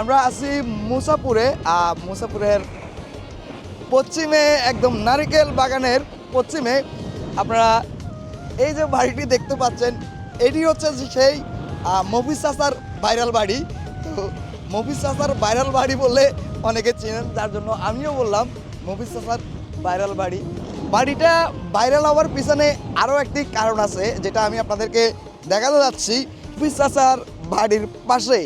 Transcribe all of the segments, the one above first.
আমরা আছি মুসাপুরে মুসাপুরের পশ্চিমে একদম নারিকেল বাগানের পশ্চিমে। আপনারা এই যে বাড়িটি দেখতে পাচ্ছেন, এটি হচ্ছে সেই মফিজ চাচার ভাইরাল বাড়ি। তো মফিজ চাচার ভাইরাল বাড়ি বললে অনেকে চেনেন, যার জন্য আমিও বললাম মফিজ চাচার ভাইরাল বাড়ি। বাড়িটা ভাইরাল হওয়ার পিছনে আরও একটি কারণ আছে, যেটা আমি আপনাদেরকে দেখাতে যাচ্ছি মফিজ চাচার বাড়ির পাশে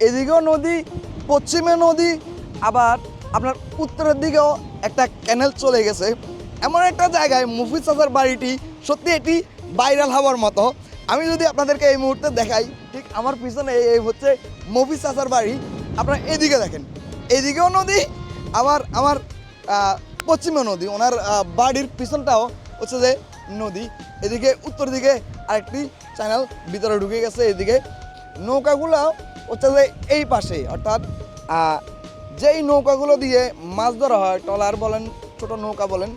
এদিকেও নদী, পশ্চিমে নদী, আবার আপনার উত্তরের দিকেও একটা ক্যানেল চলে গেছে। এমন একটা জায়গায় মুফিজ চাচার বাড়িটি সত্যি এটি ভাইরাল হওয়ার মতো। আমি যদি আপনাদেরকে এই মুহূর্তে দেখাই, ঠিক আমার পিছনে এই- হচ্ছে মুফিজ চাচার বাড়ি। আপনারা এদিকে দেখেন, এদিকেও নদী, আবার আমার পশ্চিমে নদী। ওনার বাড়ির পিছনটাও হচ্ছে যে নদী। এদিকে উত্তর দিকে আরেকটি চ্যানেল ভিতরে ঢুকে গেছে, এদিকে। নৌকাগুলো হচ্ছে যে এই পাশে, অর্থাৎ যেই নৌকাগুলো দিয়ে মাছ ধরা হয়, ট্রলার বলেন, ছোট নৌকা বলেন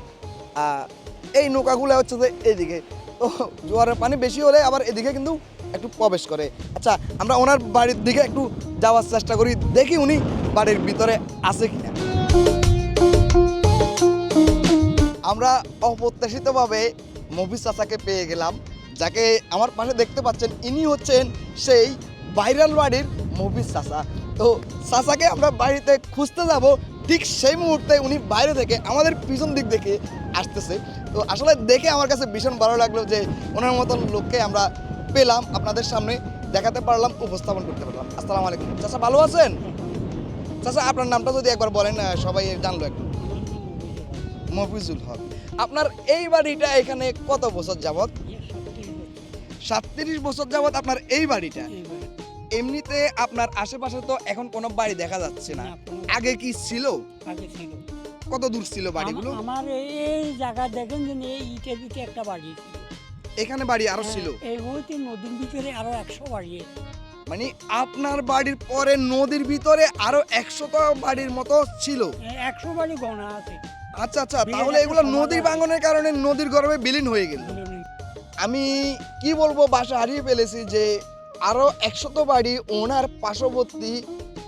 এই নৌকাগুলো হচ্ছে যে এইদিকে তো জোয়ারের পানি বেশি হলে আবার এদিকে কিন্তু একটু প্রবেশ করে। আচ্ছা আমরা ওনার বাড়ির দিকে একটু যাওয়ার চেষ্টা করি, দেখি উনি বাড়ির ভিতরে আছে কিনা। আমরা অপ্রত্যাশিতভাবে মফিজ চাচাকে পেয়ে গেলাম, যাকে আমার পাশে দেখতে পাচ্ছেন, ইনি হচ্ছেন সেই ভাইরাল বাড়ির মফিজ চাচা তো চাচাকে আমরা বাড়িতে খুঁজতে যাব, ঠিক সেই মুহূর্তে উনি বাইরে থেকে আমাদের পিছন দিক দেখে আসতেছে। তো আসলে দেখে আমার কাছে ভীষণ ভালো লাগল যে ওনার মতন লোককে আমরা পেলাম, আপনাদের সামনে দেখাতে পারলাম, উপস্থাপন করতে পারলাম। আসসালামু আলাইকুম। চাচা, ভালো আছেন? চাচা, আপনার নামটা যদি একবার বলেন সবাই জানলো একটু। মফিজুল হক। আপনার এই বাড়িটা এখানে কত বছর যাবত সাতত্রিশ বছর যাবত আপনার এই বাড়িটা? এমনিতে আপনার আশেপাশে তো এখন কোনো বাড়ি দেখা যাচ্ছে না। আগে কি ছিল? আগে ছিল। কত দূর ছিল বাড়িগুলো? আমার এই জায়গা দেখেন যে এই ইটের ভিতরে একটা বাড়ি এখানে বাড়ি আরও ছিল? হ্যাঁ, এই হইতে নদীর ভিতরে আরও একশো বাড়ি মানে আপনার বাড়ির পরে নদীর ভিতরে আরও একশোটা বাড়ির মতো ছিল? একশো বাড়ি গণা আছে। আচ্ছা আচ্ছা তাহলে এগুলো নদীর ভাঙনের কারণে নদীর গর্ভে বিলীন হয়ে গেল। আমি কি বলব বাসা হারিয়ে ফেলেছি যে আরও একশত বাড়ি ওনার পার্শ্ববর্তী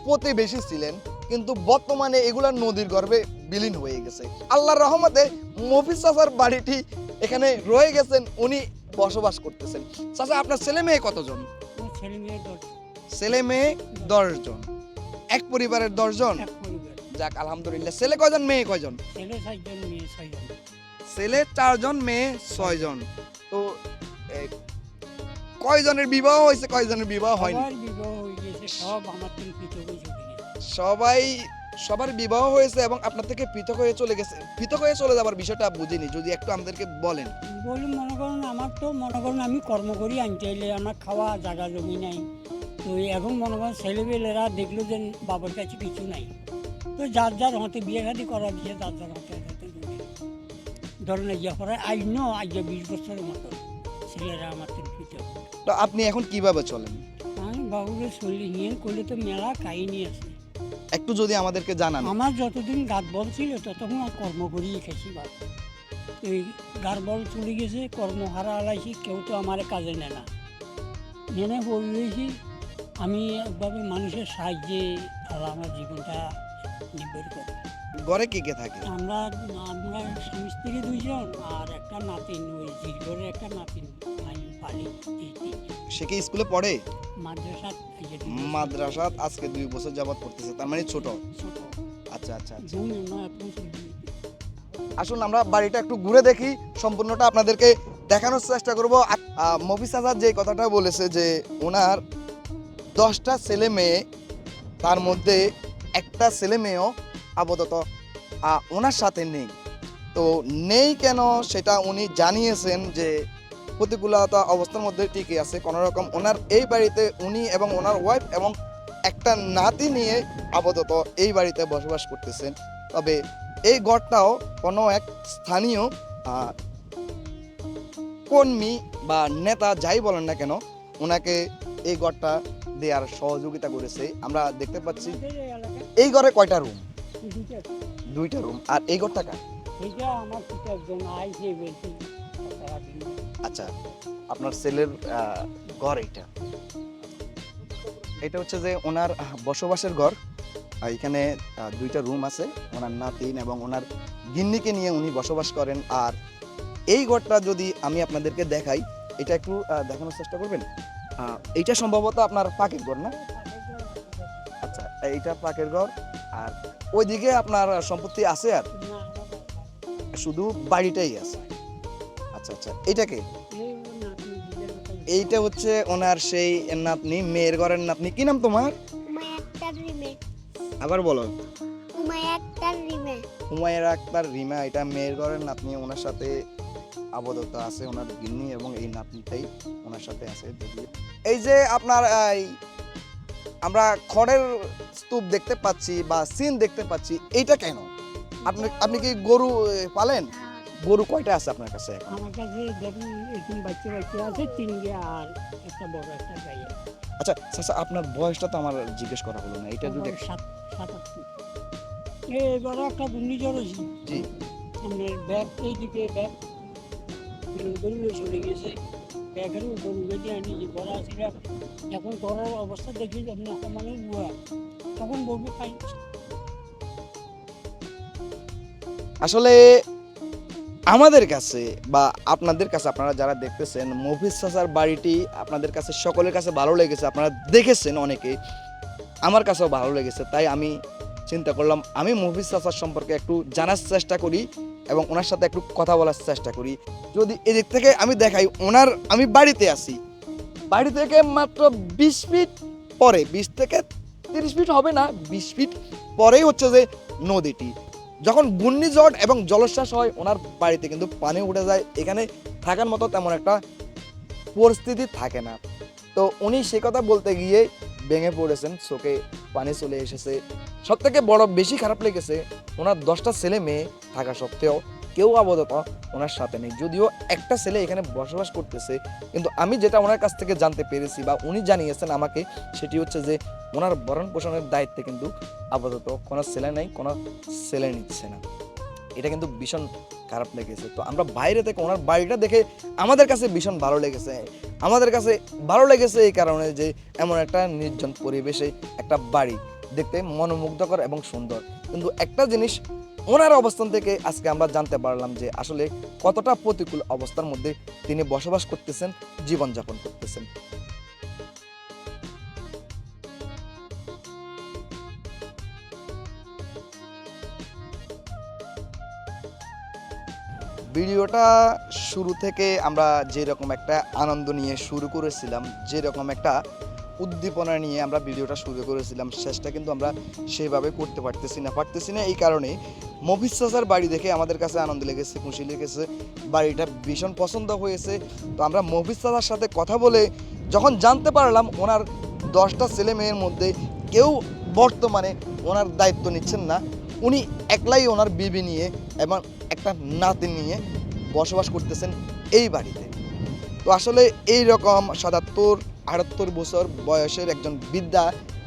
প্রতিবেশী ছিলেন কিন্তু বর্তমানে এগুলা নদীর গর্ভে বিলীন হয়ে গেছে। আল্লাহর রহমতে মফিজ চাচার বাড়িটি এখানে রয়ে গেছেন উনি বসবাস করতেছেন। চাচা আপনার ছেলে মেয়ে কতজন? ছেলে মেয়ে দশজন এক পরিবারের দশজন যাক আলহামদুলিল্লাহ। ছেলে কয়জন মেয়ে কয়জন? ছেলে চারজন মেয়ে ছয়জন। কয়জনের বিবাহ হয়েছে কয়জনের বিবাহ হয়নি? সবার বিবাহ হয়ে গেছে সব আমার থেকে পৃথক হয়ে চলে গেছে সবাই সবার বিবাহ হয়েছে এবং আপনার থেকে পৃথক হয়ে চলে গেছে। পৃথক হয়ে চলে যাবার বিষয়টা বুঝিনি যদি একটু আমাদেরকে বলেন। বলি মনে করেন আমার তো মনে করেন আমি কর্ম করি আনতে এলে আমার খাওয়া জায়গা জমি নাই। তো এখন মনে করেন ছেলেবেলেরা দেখল যে বাবার কাছে কিছু নাই। তো যার যার হাতে বিয়ে শাদি করা দিয়ে যার যার হাতে হাতে ধরেন ইয়ে করে আইন আজ বিশ বছরের মতো ছেলেরা আমার পৃথক তো আপনি এখন কীভাবে চলেন? আমি বাবুকে চল্লিশ নিয়ে করলে তো মেলা কাহিনী আছে। একটু যদি আমাদেরকে জানান। আমার যতদিন গাত বল ছিল ততক্ষণ আর কর্ম করিয়ে খেয়েছি বাদ এই গার বল চলে গেছে কর্ম হারা হারাইছি কেউ তো আমার কাজে নেয় না। নেনে বললেছি আমি একভাবে মানুষের সাহায্যে আমার জীবনটা নির্ভর করি। ঘরে কে কে থাকে? আমরা আমরা স্বামী স্ত্রী দুইজন আর একটা নাতিন ওই জিরগরের একটা নাতিন। সে কি স্কুলে পড়ে? মাদ্রাসাত আজকে দুই বছর যাবত পড়তেছে তার মানে ছোট? আচ্ছা আচ্ছা আচ্ছা। আসুন আমরা বাড়িটা একটু ঘুরে দেখি সম্পূর্ণটা আপনাদেরকে দেখানোর চেষ্টা করব। মফিজ আজাদ যে কথাটা বলেছে যে ওনার দশটা ছেলে মেয়ে তার মধ্যে একটা ছেলে মেয়েও আপাতত ওনার সাথে নেই। তো নেই কেন সেটা উনি জানিয়েছেন যে প্রতিকূলতা অবস্থার মধ্যে টিকে আছে। কোনো রকম ওনার এই বাড়িতে উনি এবং ওনার ওয়াইফ এবং একটা নাতি নিয়ে আপাতত এই বাড়িতে বসবাস করতেছেন। তবে এই গড়টাও কোনো এক স্থানীয় কর্মী বা নেতা যাই বলেন না কেন ওনাকে এই ঘরটা দেওয়ার সহযোগিতা করেছে। আমরা দেখতে পাচ্ছি এই ঘরে কয়টা রুম দুইটা। দুইটা রুম আর এই ঘরটা কার? আমার আচ্ছা আপনার ছেলের আহ, ঘর এটা এটা হচ্ছে যে ওনার বসবাসের ঘর। এখানে দুইটা রুম আছে ওনার নাতিন এবং ওনার গিন্নিকে নিয়ে উনি বসবাস করেন। আর এই ঘরটা যদি আমি আপনাদেরকে দেখাই এটা একটু দেখানোর চেষ্টা করবেন? এইটা সম্ভবত আপনার পাকের ঘর না? আচ্ছা এইটা পাকের ঘর। আর ওইদিকে আপনার সম্পত্তি আছে আর? শুধু বাড়িটাই আছে। আচ্ছা আচ্ছা। এইটাকে এইটা হচ্ছে ওনার সেই নাতনি মেয়ের ঘরের নাতনি। কি নাম তোমার? আবার বলো। হুমায়রা আক্তার রিমা। এটা মেয়ের ঘরের নাতনি ওনার সাথে আবদ্ধতা আছে ওনার গিন্নি এবং এই নাতনিটাই ওনার সাথে আছে। এই যে আপনার আমরা খড়ের স্তূপ দেখতে পাচ্ছি বা সিন দেখতে পাচ্ছি এইটা কেন? আপনি আপনি কি গরু পালেন? গরু কয়টা আছে আপনার কাছে এখন? আমার কাছে দেখুন এরকম বাচ্চা বাচ্চা আছে তিনটে আর একটা বড় একটা গাই আচ্ছা চাচা আপনার বয়সটা তো আমার জিজ্ঞেস করা হলো না এটা যদি সাত। একটা ঘূর্ণিঝড় হয়েছে। জি। আমাদের ব্যাগ এইদিকে ব্যাগ গরু চলে গেছে। ব্যাগের গরু আনি যে বড় এখন ঘরের অবস্থা দেখি আপনি মানে বুয়া। তখন বলব খাই আসলে আমাদের কাছে বা আপনাদের কাছে আপনারা যারা দেখতেছেন মফিজ চাচার বাড়িটি আপনাদের কাছে, সকলের কাছে ভালো লেগেছে। আপনারা দেখেছেন অনেকে, আমার কাছেও ভালো লেগেছে, তাই আমি চিন্তা করলাম, আমি মফিজ চাচার সম্পর্কে একটু জানার চেষ্টা করি এবং ওনার সাথে একটু কথা বলার চেষ্টা করি। যদি এদিক থেকে আমি দেখাই, ওনার, আমি বাড়িতে আছি। বাড়ি থেকে মাত্র বিশ ফিট পরে, বিশ থেকে তিরিশ ফিট হবে না, বিশ ফিট পরেই হচ্ছে যে নদীটি। যখন ঘূর্ণিঝড় এবং জলোচ্ছ্বাস হয়, ওনার বাড়িতে কিন্তু পানি উঠে যায়। এখানে থাকার মতো তেমন একটা পরিস্থিতি থাকে না। তো উনি সে কথা বলতে গিয়ে ভেঙে পড়েছেন, চোখে পানি চলে এসেছে। সব থেকে বড় বেশি খারাপ লেগেছে, ওনার দশটা ছেলে মেয়ে থাকা সত্ত্বেও কেউ আপাতত ওনার সাথে নেই। যদিও একটা ছেলে এখানে বসবাস করতেছে, কিন্তু আমি যেটা ওনার কাছ থেকে জানতে পেরেছি বা উনি জানিয়েছেন আমাকে, সেটি হচ্ছে যে ওনার ভরণ পোষণের দায়িত্বে কিন্তু আপাতত কোনো ছেলে নেই, কোনো ছেলে নিচ্ছে না। এটা কিন্তু ভীষণ খারাপ লেগেছে। তো আমরা বাইরে থেকে ওনার বাড়িটা দেখে আমাদের কাছে ভীষণ ভালো লেগেছে। আমাদের কাছে ভালো লেগেছে এই কারণে যে এমন একটা নির্জন পরিবেশে একটা বাড়ি দেখতে মনোমুগ্ধকর এবং সুন্দর। কিন্তু একটা জিনিস ওনার অবস্থান থেকে আজকে আমরা জানতে পারলাম যে আসলে কতটা প্রতিকূল অবস্থার মধ্যে তিনি বসবাস করতেছেন, জীবনযাপন করতেছেন। ভিডিওটা শুরু থেকে আমরা যেরকম একটা আনন্দ নিয়ে শুরু করেছিলাম, যেরকম একটা উদ্দীপনা নিয়ে আমরা ভিডিওটা শুরু করেছিলাম, শেষটা কিন্তু আমরা সেইভাবে করতে পারতেছি না। পারতেছি না এই কারণে মফিজ চাচার বাড়ি দেখে আমাদের কাছে আনন্দ লেগেছে, খুশি লেগেছে। বাড়িটা ভীষণ পছন্দ হয়েছে। তো আমরা মফিজ চাচার সাথে কথা বলে যখন জানতে পারলাম ওনার দশটা ছেলে মেয়ের মধ্যে কেউ বর্তমানে ওনার দায়িত্ব নিচ্ছেন না, উনি একলাই ওনার বিবি নিয়ে এবং একটা নাতি নিয়ে বসবাস করতেছেন এই বাড়িতে। তো আসলে এই রকম সাতাত্তর, আটাত্তর বছর বয়সের একজন বৃদ্ধা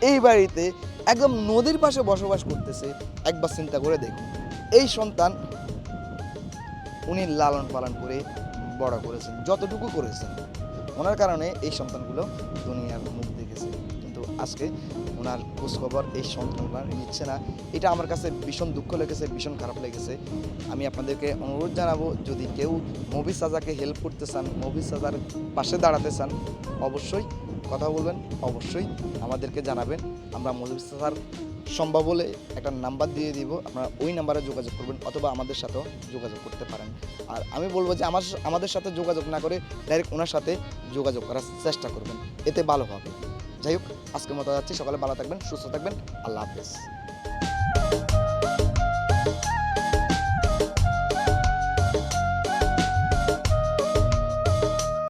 এই বাড়িতে একদম নদীর পাশে বসবাস করতেছে, একবার চিন্তা করে দেখুন। এই সন্তান উনি লালন পালন করে বড় করেছেন, যতটুকু করেছেন। ওনার কারণে এই সন্তানগুলো দুনিয়ার মুখ দেখেছে। কিন্তু আজকে ওনার খোঁজখবর এই সন্তানরা নিচ্ছে না। এটা আমার কাছে ভীষণ দুঃখ লেগেছে, ভীষণ খারাপ লেগেছে। আমি আপনাদেরকে অনুরোধ জানাব, যদি কেউ মুভি সাজাকে হেল্প করতে চান, মুভি সাজার পাশে দাঁড়াতে চান, অবশ্যই কথা বলবেন, অবশ্যই আমাদেরকে জানাবেন। আমরা মুভি সাজার সম্ভব হলে একটা নাম্বার দিয়ে দিব, আপনারা ওই নাম্বারে যোগাযোগ করবেন অথবা আমাদের সাথেও যোগাযোগ করতে পারেন। আর আমি বলব যে আমার, আমাদের সাথে যোগাযোগ না করে ডাইরেক্ট ওনার সাথে যোগাযোগ করার চেষ্টা করবেন, এতে ভালো হবে। যাই হোক আজকের মতো যাচ্ছি। সকালে ভালো থাকবেন সুস্থ থাকবেন। আল্লাহ হাফেজ।